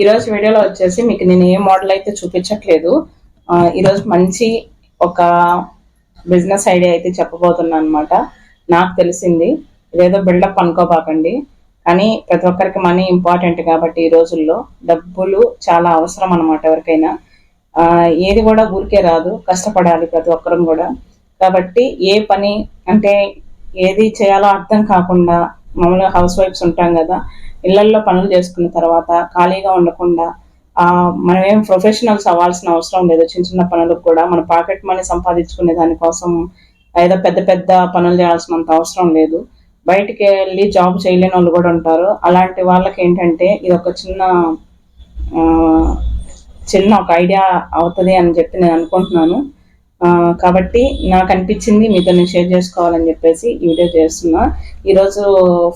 ఈరోజు వీడియోలో వచ్చేసి మీకు నేను ఏ మోడల్ అయితే చూపించట్లేదు ఈరోజు మంచి ఒక బిజినెస్ ఐడియా అయితే చెప్పబోతున్నాను అనమాట నాకు తెలిసింది ఇదేదో బిల్డప్ అనుకోబాకండి. కానీ ప్రతి ఒక్కరికి మనీ ఇంపార్టెంట్ కాబట్టి ఈ రోజుల్లో డబ్బులు చాలా అవసరం అనమాట ఎవరికైనా. ఏది కూడా ఊరికే రాదు కష్టపడాలి ప్రతి ఒక్కరం కూడా. కాబట్టి ఏ పని అంటే ఏది చేయాలో అర్థం కాకుండా మామూలుగా హౌస్ వైఫ్స్ ఉంటాం కదా ఇళ్ళల్లో పనులు చేసుకున్న తర్వాత ఖాళీగా ఉండకుండా మనం ఏం ప్రొఫెషనల్స్ అవ్వాల్సిన అవసరం లేదు. చిన్న చిన్న పనులకు కూడా మన పాకెట్ మనీ సంపాదించుకునే దానికోసం ఏదో పెద్ద పెద్ద పనులు చేయాల్సినంత అవసరం లేదు. బయటికి వెళ్ళి జాబ్ చేయలేని వాళ్ళు కూడా ఉంటారు. అలాంటి వాళ్ళకి ఏంటంటే ఇది ఒక చిన్న చిన్న ఒక ఐడియా అవుతుంది అని చెప్పి నేను అనుకుంటున్నాను. కాబట్టి నాకు అనిపించింది మీతో నేను షేర్ చేసుకోవాలని చెప్పేసి ఈ వీడియో చేస్తున్నా. ఈరోజు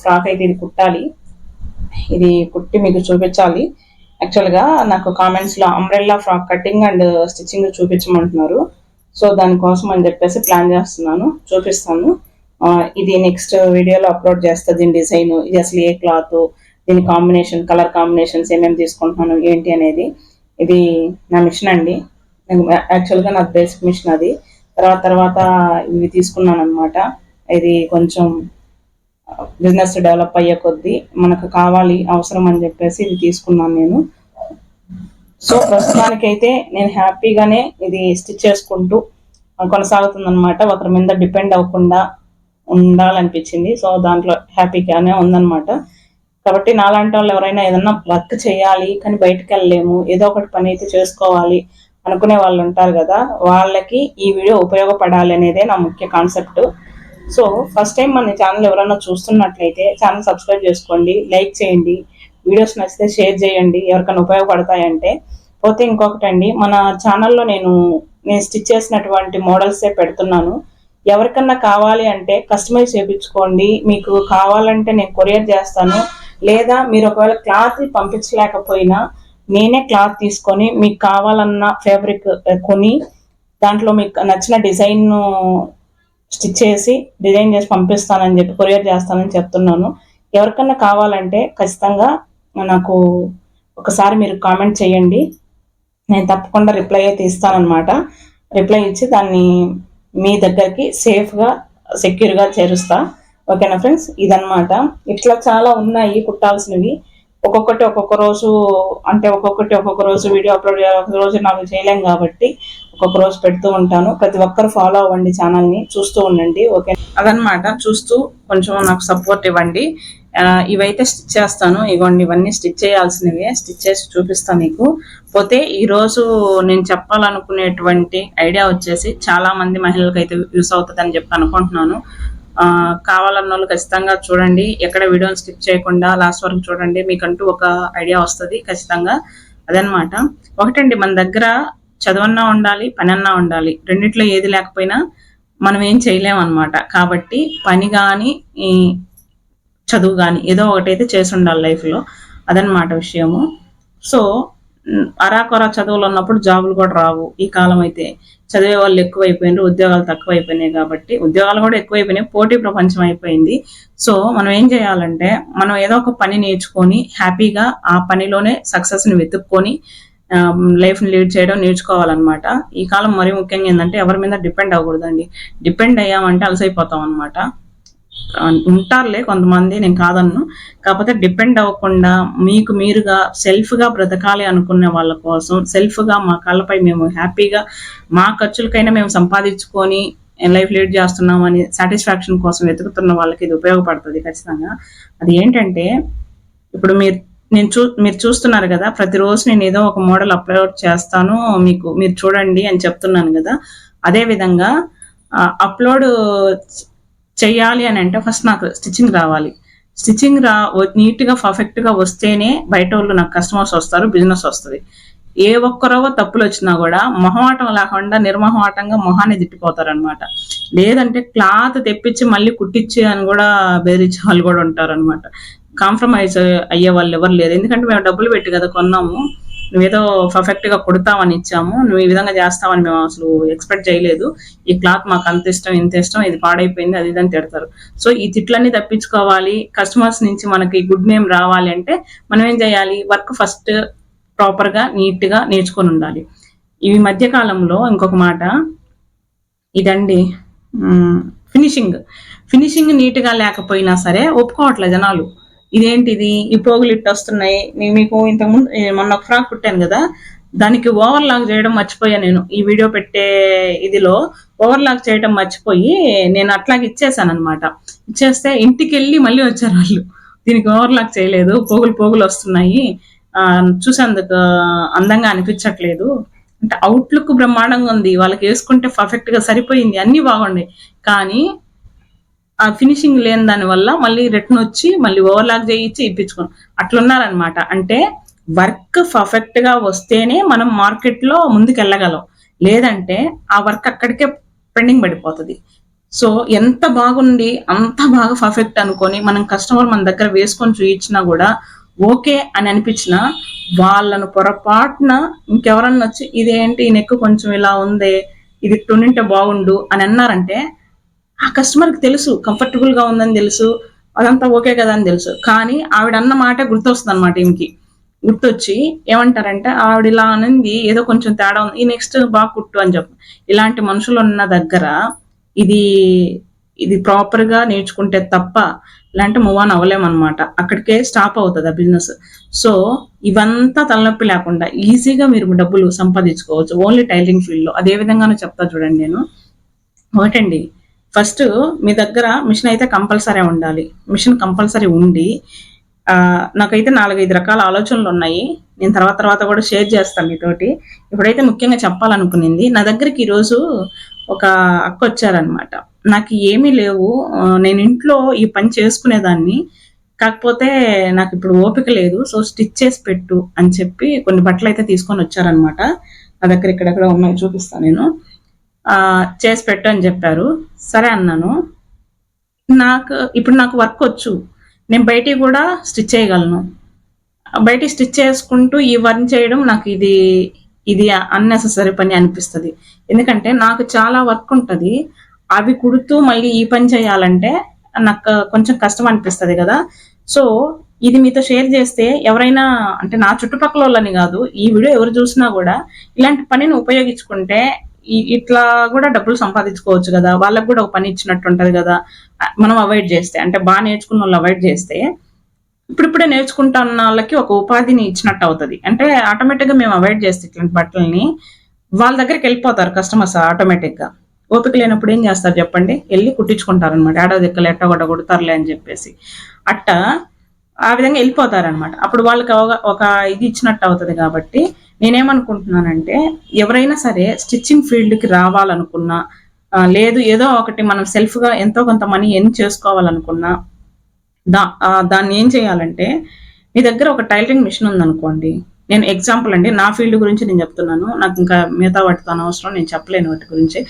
ఫ్రాక్ అయితే ఇది కుట్టాలి. ఇది కుట్టి మీకు చూపించాలి. యాక్చువల్గా నాకు కామెంట్స్లో umbrella frock cutting and stitching చూపించమంటున్నారు. So దానికోసం అని చెప్పేసి ప్లాన్ చేస్తున్నాను. చూపిస్తాను. ఇది నెక్స్ట్ వీడియోలో అప్లోడ్ చేస్తా దీని డిజైన్. ఇది అసలు ఏ క్లాత్? దీని కాంబినేషన్ కలర్ కాంబినేషన్స్ ఏమేమి తీసుకుంటున్నాను? ఏంటి అనేది. ఇది నా మిషన్ అండి. యాక్చువల్గా నాకు బేసిక్ మిషన్ అది. తర్వాత తర్వాత ఇవి తీసుకున్నాను అనమాట ఇది కొంచెం బిజినెస్ డెవలప్ అయ్యే కొద్దీ మనకు కావాలి అవసరం అని చెప్పేసి ఇది తీసుకున్నాను నేను. సో ప్రస్తుతానికైతే నేను హ్యాపీగానే ఇది స్టిచ్ చేసుకుంటూ కొనసాగుతుందనమాట ఒకరి మీద డిపెండ్ అవ్వకుండా ఉండాలనిపించింది. సో దాంట్లో హ్యాపీగానే ఉందన్నమాట. కాబట్టి నాలాంటి వాళ్ళు ఎవరైనా ఏదన్నా వర్క్ చేయాలి కానీ బయటకు వెళ్ళలేము. ఏదో ఒకటి పని అయితే చేసుకోవాలి. అనుకునే వాళ్ళు ఉంటారు కదా వాళ్ళకి ఈ వీడియో ఉపయోగపడాలి అనేదే నా ముఖ్య కాన్సెప్ట్ సో ఫస్ట్ టైం మన ఛానల్ ఎవరైనా చూస్తున్నట్లయితే ఛానల్ సబ్స్క్రైబ్ చేసుకోండి లైక్ చేయండి వీడియోస్ నచ్చితే షేర్ చేయండి ఎవరికైనా ఉపయోగపడతాయంటే. పోతే ఇంకొకటి అండి మన ఛానల్లో నేను నేను స్టిచ్ చేసినటువంటి మోడల్సే పెడుతున్నాను. ఎవరికన్నా కావాలి అంటే కస్టమైజ్ చేయించుకోండి. మీకు కావాలంటే నేను కొరియర్ చేస్తాను. లేదా మీరు ఒకవేళ క్లాత్ పంపించలేకపోయినా నేనే క్లాత్ తీసుకొని మీకు కావాలన్న ఫ్యాబ్రిక్ కొని దాంట్లో మీకు నచ్చిన డిజైన్ స్టిచ్ చేసి డిజైన్ చేసి పంపిస్తానని చెప్పి కొరియర్ చేస్తానని చెప్తున్నాను. ఎవరికన్నా కావాలంటే ఖచ్చితంగా నాకు ఒకసారి మీరు కామెంట్ చేయండి. నేను తప్పకుండా రిప్లై అయితే ఇస్తానమాట రిప్లై ఇచ్చి దాన్ని మీ దగ్గరికి సేఫ్గా సెక్యూర్గా చేరుస్తా. ఓకేనా ఫ్రెండ్స్? ఇదనమాట ఇట్లా చాలా ఉన్నాయి కుట్టాల్సినవి. ఒక్కొక్కటి ఒక్కొక్క రోజు అంటే ఒక్కొక్కటి ఒక్కొక్క రోజు వీడియో అప్లోడ్ ఒక రోజు నాకు చేయలేం కాబట్టి ఒక్కొక్క రోజు పెడుతూ ఉంటాను. ప్రతి ఒక్కరు ఫాలో అవ్వండి ఛానల్ని చూస్తూ ఉండండి ఓకే అదనమాట చూస్తూ కొంచెం నాకు సపోర్ట్ ఇవ్వండి. ఇవైతే స్టిచ్ చేస్తాను. ఇగోండి ఇవన్నీ స్టిచ్ చేయాల్సినవి స్టిచ్ చేసి చూపిస్తాను మీకు. పోతే ఈ రోజు నేను చెప్పాలనుకునేటువంటి ఐడియా వచ్చేసి చాలా మంది మహిళలకు అయితే యూస్ అవుతుంది అని చెప్పి అనుకుంటున్నాను. కావాలన్న వాళ్ళు ఖచ్చితంగా చూడండి. ఎక్కడ వీడియోని స్కిప్ చేయకుండా లాస్ట్ వరకు చూడండి. మీకంటూ ఒక ఐడియా వస్తుంది ఖచ్చితంగా. అదనమాట ఒకటండి మన దగ్గర చదువన్నా ఉండాలి పని అన్నా ఉండాలి. రెండిట్లో ఏది లేకపోయినా మనం ఏం చేయలేం కాబట్టి పని కానీ చదువు కానీ ఏదో ఒకటైతే చేసి ఉండాలి లైఫ్లో అదనమాట విషయము. సో అరాకొర చదువులు ఉన్నప్పుడు జాబులు కూడా రావు. ఈ కాలం అయితే చదివే వాళ్ళు ఎక్కువైపోయినారు ఉద్యోగాలు తక్కువ అయిపోయినాయి కాబట్టి ఉద్యోగాలు కూడా ఎక్కువైపోయినాయి పోటీ ప్రపంచం అయిపోయింది. సో మనం ఏం చేయాలంటే మనం ఏదో ఒక పని నేర్చుకొని హ్యాపీగా ఆ పనిలోనే సక్సెస్ని వెతుక్కొని లైఫ్ని లీడ్ చేయడం నేర్చుకోవాలన్నమాట. ఈ కాలం మరీ ముఖ్యంగా ఏంటంటే ఎవరి మీద డిపెండ్ అవ్వకూడదండి. డిపెండ్ అయ్యామంటే అలసైపోతాం అనమాట ఉంటారులే కొంతమంది నేను కాదన్ను. కాకపోతే డిపెండ్ అవ్వకుండా మీకు మీరుగా సెల్ఫ్గా బ్రతకాలి అనుకునే వాళ్ళ కోసం సెల్ఫ్గా మా కాళ్ళపై మేము హ్యాపీగా మా ఖర్చులకైనా మేము సంపాదించుకొని లైఫ్ లీడ్ చేస్తున్నామని సాటిస్ఫాక్షన్ కోసం వెతుకుతున్న వాళ్ళకి ఇది ఉపయోగపడుతుంది ఖచ్చితంగా. అది ఏంటంటే ఇప్పుడు మీరు నేను చూ మీరు చూస్తున్నారు కదా ప్రతిరోజు నేను ఏదో ఒక మోడల్ అప్లోడ్ చేస్తాను మీకు మీరు చూడండి అని చెప్తున్నాను కదా. అదే విధంగా అప్లోడ్ చేయాలి అని అంటే ఫస్ట్ నాకు స్టిచ్చింగ్ రావాలి. స్టిచ్చింగ్ రా నీట్గా పర్ఫెక్ట్గా వస్తేనే బయట వాళ్ళు నాకు కస్టమర్స్ వస్తారు బిజినెస్ వస్తుంది. ఏ ఒక్కరవ తప్పులు వచ్చినా కూడా మొహమాటం లేకుండా నిర్మోహమాటంగా మొహాన్ని తిట్టిపోతారు అనమాట లేదంటే క్లాత్ తెప్పించి మళ్ళీ కుట్టించి అని కూడా బెదిరించే వాళ్ళు కూడా ఉంటారు అనమాట కాంప్రమైజ్ అయ్యే వాళ్ళు ఎవరు లేరు. ఎందుకంటే మేము డబ్బులు పెట్టి కదా కొన్నాము. నువ్వేదో పర్ఫెక్ట్గా కుడతావని ఇచ్చాము నువ్వు ఈ విధంగా చేస్తావని మేము అసలు ఎక్స్పెక్ట్ చేయలేదు. ఈ క్లాత్ మాకు అంత ఇష్టం ఇంత ఇష్టం ఇది పాడైపోయింది అది ఇదని తిడతారు. సో ఈ తిట్లన్నీ తప్పించుకోవాలి కస్టమర్స్ నుంచి మనకి గుడ్ నేమ్ రావాలి అంటే మనం ఏం చేయాలి? వర్క్ ఫస్ట్ ప్రాపర్గా నీట్గా నేర్చుకొని ఉండాలి. ఈ మధ్య కాలంలో ఇంకొక మాట ఇదండి ఫినిషింగ్ ఫినిషింగ్ నీట్గా లేకపోయినా సరే ఒప్పుకోవట్లేదు జనాలు. ఇదేంటిది? ఈ పోగులు ఇట్టు వస్తున్నాయి. నేను మీకు ఇంతకుముందు మొన్న ఒక ఫ్రాక్ కుట్టాను కదా? దానికి ఓవర్ లాక్ చేయడం మర్చిపోయా నేను. ఈ వీడియో పెట్టే ఇదిలో ఓవర్ లాక్ చేయడం మర్చిపోయి నేను అట్లాగే ఇచ్చేసాను అనమాట ఇచ్చేస్తే ఇంటికి వెళ్ళి మళ్ళీ వచ్చారు వాళ్ళు. దీనికి ఓవర్ లాక్ చేయలేదు. పోగులు పోగులు వస్తున్నాయి. ఆ, చూసేందుకు అందంగా అనిపించట్లేదు. అంటే అవుట్లుక్ బ్రహ్మాండంగా ఉంది. వాళ్ళకి వేసుకుంటే పర్ఫెక్ట్గా సరిపోయింది. అన్ని బాగున్నాయి కానీ ఆ ఫినిషింగ్ లేని దాని వల్ల మళ్ళీ రిటర్న్ వచ్చి మళ్ళీ ఓవర్లాక్ చేయించి ఇప్పించుకున్నాం. అట్లున్నారనమాట అంటే వర్క్ పర్ఫెక్ట్గా వస్తేనే మనం మార్కెట్లో ముందుకు వెళ్ళగలం లేదంటే ఆ వర్క్ అక్కడికే పెండింగ్ పడిపోతుంది. సో ఎంత బాగుండి అంత బాగా పర్ఫెక్ట్ అనుకొని మనం కస్టమర్ మన దగ్గర వేసుకొని చూయించినా కూడా ఓకే అని అనిపించిన వాళ్ళను పొరపాటున ఇంకెవరన్నా వచ్చి ఇదేంటి ఈ నెక్ కొంచెం ఇలా ఉంది ఇది ఇట్టుంటే బాగుండు అని అన్నారంటే ఆ కస్టమర్కి తెలుసు కంఫర్టబుల్గా ఉందని తెలుసు అదంతా ఓకే కదా అని తెలుసు. కానీ ఆవిడ అన్న మాట గుర్తొస్తుంది అనమాట ఈమెకి. గుర్తొచ్చి ఏమంటారంటే ఆవిడ ఇలా అనింది ఏదో కొంచెం తేడా ఉంది ఈ నెక్స్ట్ బాగా కుట్టు అని చెప్పు. ఇలాంటి మనుషులు ఉన్న దగ్గర ఇది ఇది ప్రాపర్గా నేర్చుకుంటే తప్ప ఇలాంటి మూవ్ ఆన్ అవ్వలేమన్నమాట. అక్కడికే స్టాప్ అవుతుంది ఆ బిజినెస్. సో ఇవంతా తలనొప్పి లేకుండా ఈజీగా మీరు డబ్బులు సంపాదించుకోవచ్చు ఓన్లీ టైలరింగ్ ఫీల్డ్లో అదే విధంగానే చెప్తా చూడండి నేను. ఒకటండి ఫస్ట్ మీ దగ్గర మిషన్ అయితే కంపల్సరీ ఉండాలి. మిషన్ కంపల్సరీ ఉండి ఆ, నాకైతే నాలుగైదు రకాల ఆలోచనలు ఉన్నాయి. నేను తర్వాత తర్వాత కూడా షేర్ చేస్తాను మీతోటి. ఇప్పుడైతే ముఖ్యంగా చెప్పాలనుకునింది నా దగ్గరికి ఈరోజు ఒక అక్క వచ్చారనమాట నాకు ఏమీ లేవు. నేను ఇంట్లో ఈ పని చేసుకునేదాన్ని. కాకపోతే నాకు ఇప్పుడు ఓపిక లేదు. సో స్టిచ్ చేసి పెట్టు అని చెప్పి కొన్ని బట్టలు అయితే తీసుకొని వచ్చారనమాట నా దగ్గర ఇక్కడెక్కడ ఉన్నాయి చూపిస్తాను నేను. చేసి పెట్టు అని చెప్పారు. సరే అన్నాను. నాకు ఇప్పుడు నాకు వర్క్ వచ్చు. నేను బయటికి కూడా స్టిచ్ చేయగలను. బయట స్టిచ్ చేసుకుంటూ ఈ వర్క్ చేయడం నాకు ఇది ఇది అన్నెసెసరీ పని అనిపిస్తుంది. ఎందుకంటే నాకు చాలా వర్క్ ఉంటుంది. అవి కుడుతూ మళ్ళీ ఈ పని చేయాలంటే నాకు కొంచెం కష్టం అనిపిస్తుంది కదా. సో ఇది మీతో షేర్ చేస్తే ఎవరైనా అంటే నా చుట్టుపక్కల వాళ్ళని కాదు ఈ వీడియో ఎవరు చూసినా కూడా ఇలాంటి పనిని ఉపయోగించుకుంటే ఇట్లా కూడా డబ్బులు సంపాదించుకోవచ్చు కదా. వాళ్ళకి కూడా ఒక పని ఇచ్చినట్టు ఉంటుంది కదా. మనం అవాయిడ్ చేస్తే అంటే బాగా నేర్చుకున్న వాళ్ళు అవాయిడ్ చేస్తే ఇప్పుడిప్పుడే నేర్చుకుంటున్న వాళ్ళకి ఒక ఉపాధిని ఇచ్చినట్టు అవుతుంది. అంటే ఆటోమేటిక్గా మేము అవాయిడ్ చేస్తే ఇట్లాంటి బట్టలని వాళ్ళ దగ్గరికి వెళ్ళిపోతారు కస్టమర్స్ ఆటోమేటిక్గా. ఓపిక లేనప్పుడు ఏం చేస్తారు చెప్పండి? వెళ్ళి కుట్టించుకుంటారు అనమాట ఏడాది ఎక్కలు ఎట్ట కొట్ట కొడతారులే అని చెప్పేసి. అట్ట ఆ విధంగా వెళ్ళిపోతారనమాట అప్పుడు వాళ్ళకి ఒక- ఒక ఇది ఇచ్చినట్టు అవుతుంది కాబట్టి నేనేమనుకుంటున్నానంటే ఎవరైనా సరే స్టిచ్చింగ్ ఫీల్డ్కి రావాలనుకున్నా లేదు ఏదో ఒకటి మనం సెల్ఫ్గా ఎంతో కొంత మనీ ఎర్న్ చేసుకోవాలనుకున్నా దా దాన్ని ఏం చేయాలంటే మీ దగ్గర ఒక టైలరింగ్ మిషన్ ఉందనుకోండి. నేను ఎగ్జాంపుల్ అండి నా ఫీల్డ్ గురించి నేను చెప్తున్నాను. నాకు ఇంకా మిగతా వాటితో అనవసరం నేను చెప్పలేను వాటి గురించి.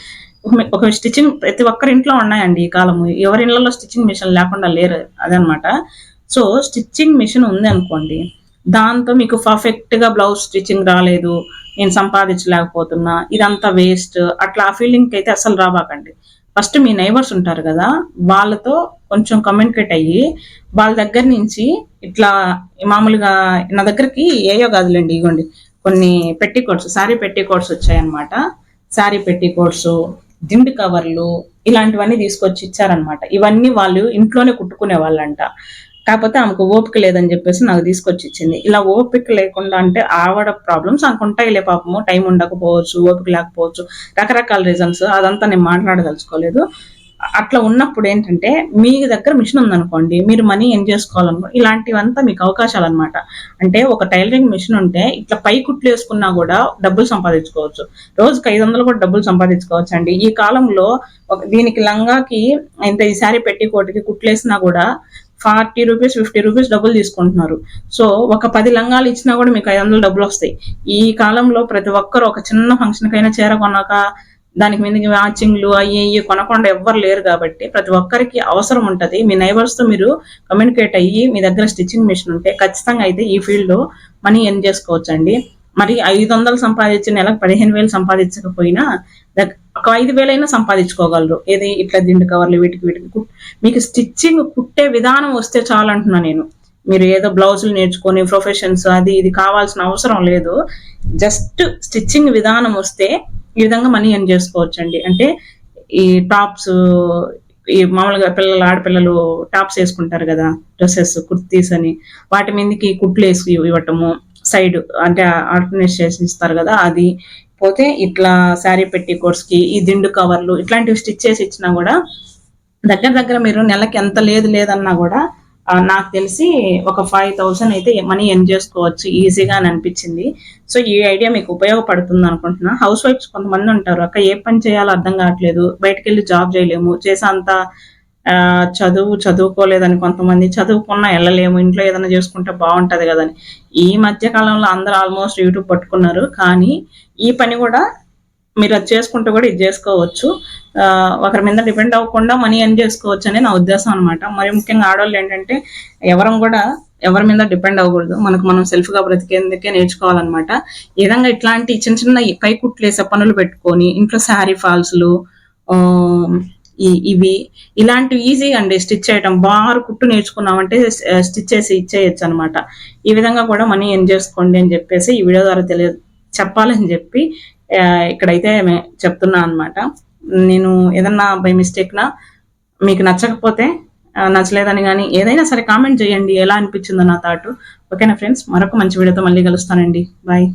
ఒక- ఒక స్టిచ్చింగ్ ప్రతి ఒక్కరి ఇంట్లో ఉన్నాయండి ఈ కాలము. ఎవరి ఇళ్ళలో స్టిచ్చింగ్ మిషన్ లేకుండా లేరు అదనమాట. సో స్టిచ్చింగ్ మిషన్ ఉంది అనుకోండి దాంతో మీకు పర్ఫెక్ట్గా బ్లౌజ్ స్టిచ్చింగ్ రాలేదు నేను సంపాదించలేకపోతున్నా ఇదంతా వేస్ట్ అట్లా ఆ ఫీలింగ్ అయితే అసలు రాబాకండి. ఫస్ట్ మీ నైబర్స్ ఉంటారు కదా వాళ్ళతో కొంచెం కమ్యూనికేట్ అయ్యి వాళ్ళ దగ్గర నుంచి ఇట్లా మామూలుగా నా దగ్గరికి ఏయో కాదులేండి ఇగోండి. కొన్ని petticoats sari petticoats వచ్చాయన్నమాట. సారీ పెట్టి కోట్స్ దిండు కవర్లు ఇలాంటివన్నీ తీసుకొచ్చి ఇచ్చారనమాట ఇవన్నీ వాళ్ళు ఇంట్లోనే కుట్టుకునే వాళ్ళంట. కాకపోతే ఆమెకు ఓపిక లేదని చెప్పేసి నాకు తీసుకొచ్చి ఇచ్చింది ఇలా ఓపిక లేకుండా అంటే ఆవిడ ప్రాబ్లమ్స్ ఆమెకు ఉంటాయిలే పాపము. టైం ఉండకపోవచ్చు ఓపిక లేకపోవచ్చు రకరకాల రీజన్స్ అదంతా నేను మాట్లాడదలుచుకోలేదు. అట్లా ఉన్నప్పుడు ఏంటంటే మీ దగ్గర మిషన్ ఉందనుకోండి మీరు మనీ ఏం చేసుకోవాలనుకో ఇలాంటివంతా మీకు అవకాశాలు అనమాట అంటే ఒక టైలరింగ్ మిషన్ ఉంటే ఇట్లా పై కుట్లు వేసుకున్నా కూడా డబ్బులు సంపాదించుకోవచ్చు. రోజుకి ఐదు వందలు కూడా డబ్బులు సంపాదించుకోవచ్చు అండి. ఈ కాలంలో ఒక దీనికి లంగాకి ఇంత ఈ శారీ పెట్టి కోటికి కుట్లేసినా కూడా ఫార్టీ రూపీస్ ఫిఫ్టీ రూపీస్ డబ్బులు తీసుకుంటున్నారు. సో ఒక పది లంగాలు ఇచ్చినా కూడా మీకు ఐదు వందలు డబ్బులు వస్తాయి. ఈ కాలంలో ప్రతి ఒక్కరు ఒక చిన్న ఫంక్షన్ కైనా చీర కొన్నాక దానికి మీదకి మ్యాచింగ్లు అయ్యి ఇవి కొనకుండా ఎవ్వరు లేరు కాబట్టి ప్రతి ఒక్కరికి అవసరం ఉంటుంది. మీ నైబర్స్తో మీరు కమ్యూనికేట్ అయ్యి మీ దగ్గర స్టిచ్చింగ్ మిషన్ ఉంటే ఖచ్చితంగా అయితే ఈ ఫీల్డ్లో మనీ ఎర్న్ చేసుకోవచ్చండి. మరి ఐదు వందలు సంపాదించి నెలకు పదిహేను వేలు సంపాదించకపోయినా ఒక ఐదు వేలైనా సంపాదించుకోగలరు. ఏది ఇట్లా దిండు కవర్లు వీటికి వీటికి మీకు స్టిచ్చింగ్ కుట్టే విధానం వస్తే చాలు అంటున్నా నేను. మీరు ఏదో బ్లౌజులు నేర్చుకొని ప్రొఫెషన్స్ అది ఇది కావాల్సిన అవసరం లేదు. జస్ట్ స్టిచ్చింగ్ విధానం వస్తే ఈ విధంగా మనీ ఎర్న్ చేసుకోవచ్చండి. అంటే ఈ టాప్స్ ఈ మామూలుగా పిల్లలు ఆడపిల్లలు టాప్స్ వేసుకుంటారు కదా డ్రెస్సెస్ కుర్తీస్ అని. వాటి మీదకి కుట్లు వేసి ఇవ్వటము సైడ్ అంటే ఆర్గనైజ్ చేసి ఇస్తారు కదా అది పోతే ఇట్లా శారీ పెట్టి కి ఈ దిండు కవర్లు ఇట్లాంటివి స్టిచ్ చేసి ఇచ్చినా కూడా దగ్గర దగ్గర మీరు నెలకి ఎంత లేదు లేదన్నా కూడా నాకు తెలిసి ఒక ఫైవ్ థౌసండ్ అయితే మనీ ఎర్న్ చేసుకోవచ్చు ఈజీగా అని అనిపించింది. సో ఈ ఐడియా మీకు ఉపయోగపడుతుంది అనుకుంటున్నా. హౌస్ వైఫ్స్ కొంతమంది ఉంటారు అక్క ఏ పని చేయాలో అర్థం కావట్లేదు బయటకు వెళ్ళి జాబ్ చేయలేము చేసే అంత చదువు చదువుకోలేదని కొంతమంది చదువుకున్నా వెళ్ళలేము ఇంట్లో ఏదైనా చేసుకుంటే బాగుంటది కదని. ఈ మధ్య కాలంలో అందరూ ఆల్మోస్ట్ యూట్యూబ్ పట్టుకున్నారు కానీ ఈ పని కూడా మీరు అది చేసుకుంటూ కూడా ఇది చేసుకోవచ్చు. ఆ, ఒకరి మీద డిపెండ్ అవ్వకుండా మనీ ఎర్న్ చేసుకోవచ్చు అనే నా ఉద్దేశం అనమాట మరి ముఖ్యంగా ఆడవాళ్ళు ఏంటంటే ఎవరం కూడా ఎవరి మీద డిపెండ్ అవ్వకూడదు. మనకు మనం సెల్ఫ్గా బ్రతికేందుకే నేర్చుకోవాలన్నమాట. ఈ విధంగా ఇట్లాంటి చిన్న చిన్న పై కుట్లేసే పనులు పెట్టుకొని ఇంట్లో శారీ ఫాల్స్లు ఈ- ఇవి ఇలాంటివి ఈజీ అండి. స్టిచ్ చేయటం. బారు కుట్టు నేర్చుకున్నామంటే స్టిచ్ చేసి ఇచ్చేయచ్చు అనమాట ఈ విధంగా కూడా మనీ ఏం చేసుకోండి అని చెప్పేసి ఈ వీడియో ద్వారా తెలియ చెప్పాలని చెప్పి ఇక్కడైతే చెప్తున్నా అనమాట నేను ఏదన్నా బై మిస్టేక్నా మీకు నచ్చకపోతే నచ్చలేదని కానీ ఏదైనా సరే కామెంట్ చేయండి. ఎలా అనిపించిందో నా థాట్ ఓకేనా ఫ్రెండ్స్ మరొక మంచి వీడియోతో మళ్ళీ కలుస్తానండి. బాయ్